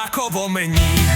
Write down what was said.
однаково мені.